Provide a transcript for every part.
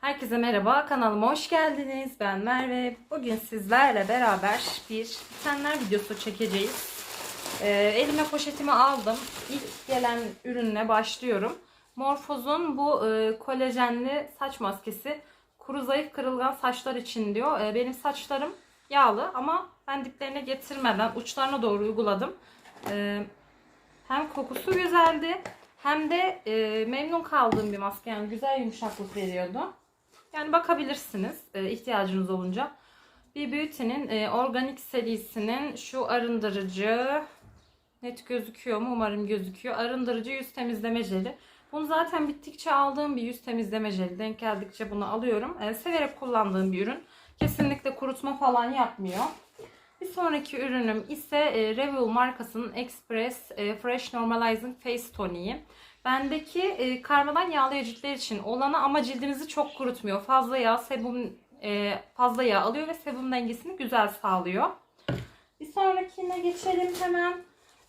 Herkese merhaba, kanalıma hoş geldiniz. Ben Merve. Bugün sizlerle beraber bir bitenler videosu çekeceğiz. Ee, elime poşetimi aldım. İlk gelen ürünle başlıyorum. Morphos'un bu e, kolajenli saç maskesi kuru zayıf kırılgan saçlar için diyor. Ee, benim saçlarım yağlı ama ben diplerine getirmeden uçlarına doğru uyguladım. Ee, hem kokusu güzeldi hem de e, memnun kaldığım bir maske. Yani güzel yumuşaklık veriyordu. Yani bakabilirsiniz e, ihtiyacınız olunca. Bir Beauty'nin e, organik serisinin şu arındırıcı net gözüküyor mu? Umarım gözüküyor. Arındırıcı yüz temizleme jeli. Bunu zaten bittikçe aldığım bir yüz temizleme jeli. Denk geldikçe bunu alıyorum. E, severek kullandığım bir ürün. Kesinlikle kurutma falan yapmıyor. Bir sonraki ürünüm ise e, Revol markasının Express e, Fresh Normalizing Face Toniği. Bendeki e, karmadan yağlı ciltler için olanı ama cildinizi çok kurutmuyor. Fazla yağ, sebum e, fazla yağ alıyor ve sebum dengesini güzel sağlıyor. Bir sonrakine geçelim hemen.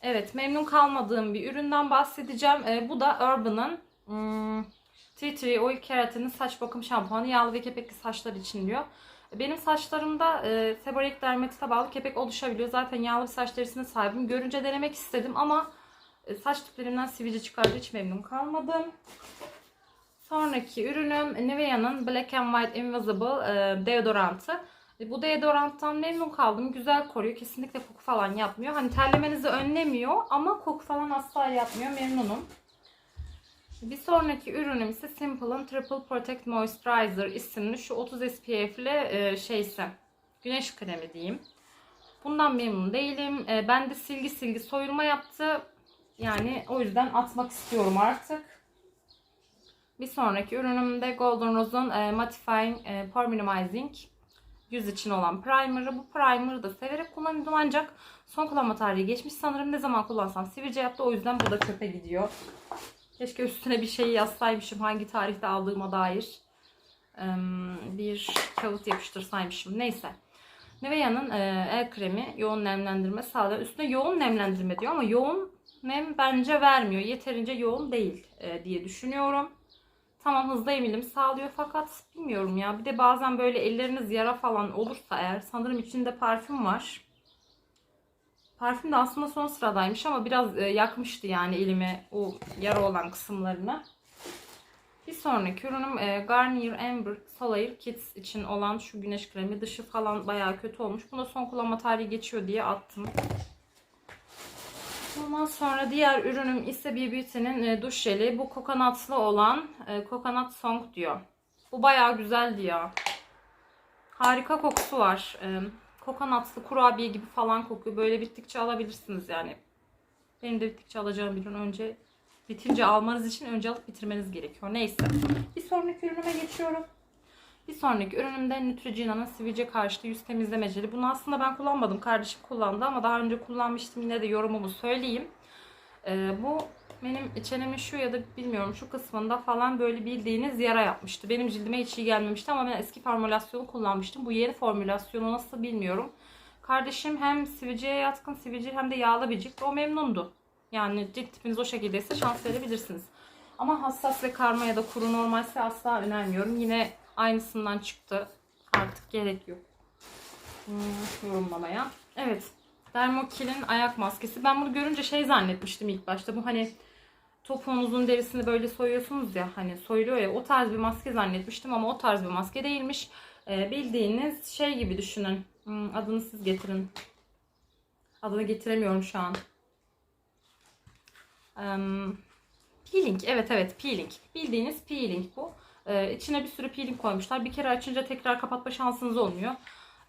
Evet, memnun kalmadığım bir üründen bahsedeceğim. E, bu da Urban'ın hmm, Tea Tree Oil Keratin'in saç bakım şampuanı yağlı ve kepekli saçlar için diyor. Benim saçlarımda e, seborreik dermatite bağlı kepek oluşabiliyor. Zaten yağlı bir saç derisine sahibim. Görünce denemek istedim ama saç tiplerimden sivilce çıkardı. Hiç memnun kalmadım. Sonraki ürünüm Nivea'nın Black and White Invisible e, deodorantı. E, bu deodoranttan memnun kaldım. Güzel koruyor. Kesinlikle koku falan yapmıyor. Hani terlemenizi önlemiyor ama koku falan asla yapmıyor. Memnunum. Bir sonraki ürünüm ise Simple'ın Triple Protect Moisturizer isimli şu 30 SPF'li e, şeyse güneş kremi diyeyim. Bundan memnun değilim. E, ben de silgi silgi soyulma yaptı. Yani o yüzden atmak istiyorum artık. Bir sonraki ürünüm de Golden Rose'un e, Mattifying e, Pore Minimizing yüz için olan primer'ı. Bu primer'ı da severek kullanıyordum ancak son kullanma tarihi geçmiş. Sanırım ne zaman kullansam sivilce yaptı. O yüzden bu da çöpe gidiyor. Keşke üstüne bir şey yazsaymışım hangi tarihte aldığıma dair. Ee, bir kağıt yapıştırsaymışım. Neyse. Nivea'nın e, el kremi yoğun nemlendirme sağlıyor. Üstüne yoğun nemlendirme diyor ama yoğun nem bence vermiyor. Yeterince yoğun değil e, diye düşünüyorum. Tamam hızlı emilim sağlıyor fakat bilmiyorum ya. Bir de bazen böyle elleriniz yara falan olursa eğer sanırım içinde parfüm var. Parfüm de aslında son sıradaymış ama biraz e, yakmıştı yani elime o yara olan kısımlarını. Bir sonraki ürünüm e, Garnier Amber Solar Kids için olan şu güneş kremi. Dışı falan bayağı kötü olmuş. Buna son kullanma tarihi geçiyor diye attım. Ondan sonra diğer ürünüm ise bir Beauty'nin e, duş jeli. Bu kokonatlı olan e, Coconut Song diyor. Bu bayağı güzeldi ya. Harika kokusu var. E, kokonatlı kurabiye gibi falan kokuyor. Böyle bittikçe alabilirsiniz yani. Benim de bittikçe alacağım bir ürün önce bitince almanız için önce alıp bitirmeniz gerekiyor. Neyse. Bir sonraki ürünüme geçiyorum. Bir sonraki ürünümde Neutrogena'nın sivilce karşıtı yüz temizleme jeli. Bunu aslında ben kullanmadım. Kardeşim kullandı ama daha önce kullanmıştım. Yine de yorumumu söyleyeyim. Ee, bu benim çenemin şu ya da bilmiyorum şu kısmında falan böyle bildiğiniz yara yapmıştı. Benim cildime hiç iyi gelmemişti ama ben eski formülasyonu kullanmıştım. Bu yeni formülasyonu nasıl bilmiyorum. Kardeşim hem sivilceye yatkın sivilce hem de yağlı bir cilt. O memnundu. Yani cilt tipiniz o şekildeyse şans verebilirsiniz. Ama hassas ve karma ya da kuru normalse asla önermiyorum. Yine aynısından çıktı. Artık gerek yok. Hmm, yorumlamaya. Evet. Dermokil'in ayak maskesi. Ben bunu görünce şey zannetmiştim ilk başta. Bu hani topuğunuzun derisini böyle soyuyorsunuz ya hani soyuluyor ya o tarz bir maske zannetmiştim ama o tarz bir maske değilmiş. Ee, bildiğiniz şey gibi düşünün. Hmm, adını siz getirin. Adını getiremiyorum şu an. Um, peeling. Evet evet peeling. Bildiğiniz peeling bu. Ee, içine bir sürü peeling koymuşlar. Bir kere açınca tekrar kapatma şansınız olmuyor.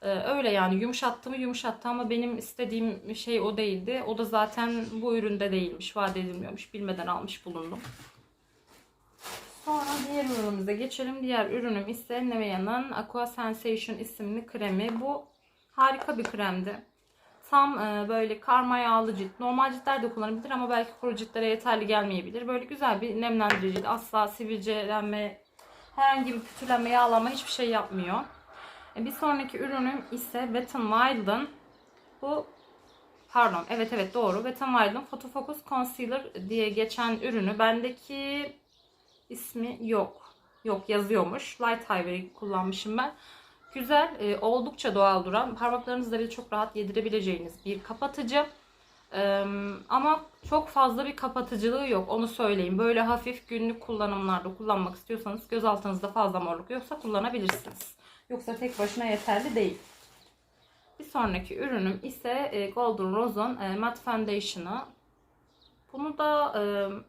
Ee, öyle yani yumuşattı mı yumuşattı ama benim istediğim şey o değildi. O da zaten bu üründe değilmiş. Vaat edilmiyormuş. Bilmeden almış bulundum. Sonra diğer ürünümüze geçelim. Diğer ürünüm ise Nivea'nın Aqua Sensation isimli kremi. Bu harika bir kremdi. Tam e, böyle karma yağlı cilt. Normal ciltler de kullanabilir ama belki kuru ciltlere yeterli gelmeyebilir. Böyle güzel bir nemlendirici. Asla sivilcelenme, herhangi bir pütürlenme, yağlanma hiçbir şey yapmıyor. E, bir sonraki ürünüm ise Wet n Wild'ın bu pardon evet evet doğru Wet n Wild'ın Photo Focus Concealer diye geçen ürünü. Bendeki ismi yok. Yok yazıyormuş. Light Ivory kullanmışım ben. Güzel, e, oldukça doğal duran, parmaklarınızla bile çok rahat yedirebileceğiniz bir kapatıcı. Ama çok fazla bir kapatıcılığı yok onu söyleyeyim. Böyle hafif günlük kullanımlarda kullanmak istiyorsanız göz altınızda fazla morluk yoksa kullanabilirsiniz. Yoksa tek başına yeterli değil. Bir sonraki ürünüm ise e, Golden Rose'un e, Matte Foundation'ı. Bunu da e,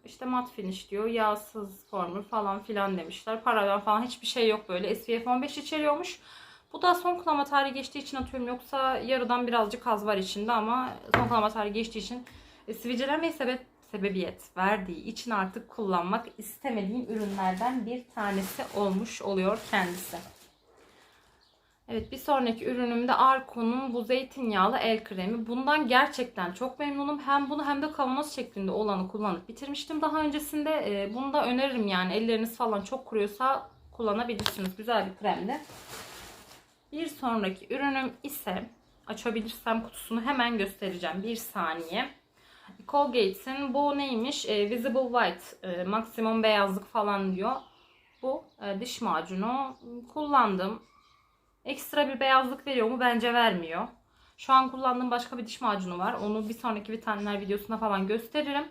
işte mat finish diyor. Yağsız formül falan filan demişler. Paraben falan hiçbir şey yok böyle. SPF 15 içeriyormuş. Bu da son kullanma tarihi geçtiği için atıyorum. Yoksa yarıdan birazcık az var içinde ama son kullanma tarihi geçtiği için e, sivilcelenmeye sebep, sebebiyet verdiği için artık kullanmak istemediğim ürünlerden bir tanesi olmuş oluyor kendisi. Evet bir sonraki ürünüm de Arko'nun bu zeytinyağlı el kremi. Bundan gerçekten çok memnunum. Hem bunu hem de kavanoz şeklinde olanı kullanıp bitirmiştim. Daha öncesinde e, bunu da öneririm yani elleriniz falan çok kuruyorsa kullanabilirsiniz. Güzel bir kremdi. Bir sonraki ürünüm ise açabilirsem kutusunu hemen göstereceğim. Bir saniye. Colgate'in bu neymiş? E, Visible White. E, maksimum beyazlık falan diyor. Bu e, diş macunu kullandım. Ekstra bir beyazlık veriyor mu? Bence vermiyor. Şu an kullandığım başka bir diş macunu var. Onu bir sonraki vitaminler videosuna falan gösteririm.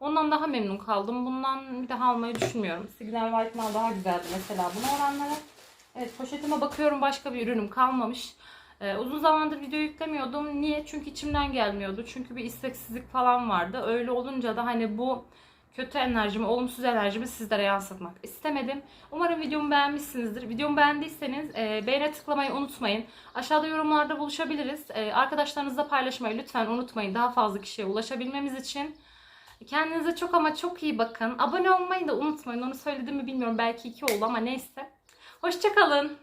Ondan daha memnun kaldım. Bundan bir daha almayı düşünmüyorum. Signal White Mal daha güzeldi mesela buna oranlara. Evet poşetime bakıyorum başka bir ürünüm kalmamış. Ee, uzun zamandır video yüklemiyordum. Niye? Çünkü içimden gelmiyordu. Çünkü bir isteksizlik falan vardı. Öyle olunca da hani bu kötü enerjimi, olumsuz enerjimi sizlere yansıtmak istemedim. Umarım videomu beğenmişsinizdir. Videomu beğendiyseniz e, beğene tıklamayı unutmayın. Aşağıda yorumlarda buluşabiliriz. E, arkadaşlarınızla paylaşmayı lütfen unutmayın. Daha fazla kişiye ulaşabilmemiz için. Kendinize çok ama çok iyi bakın. Abone olmayı da unutmayın. Onu söyledim mi bilmiyorum. Belki iki oldu ama neyse. Hoşçakalın.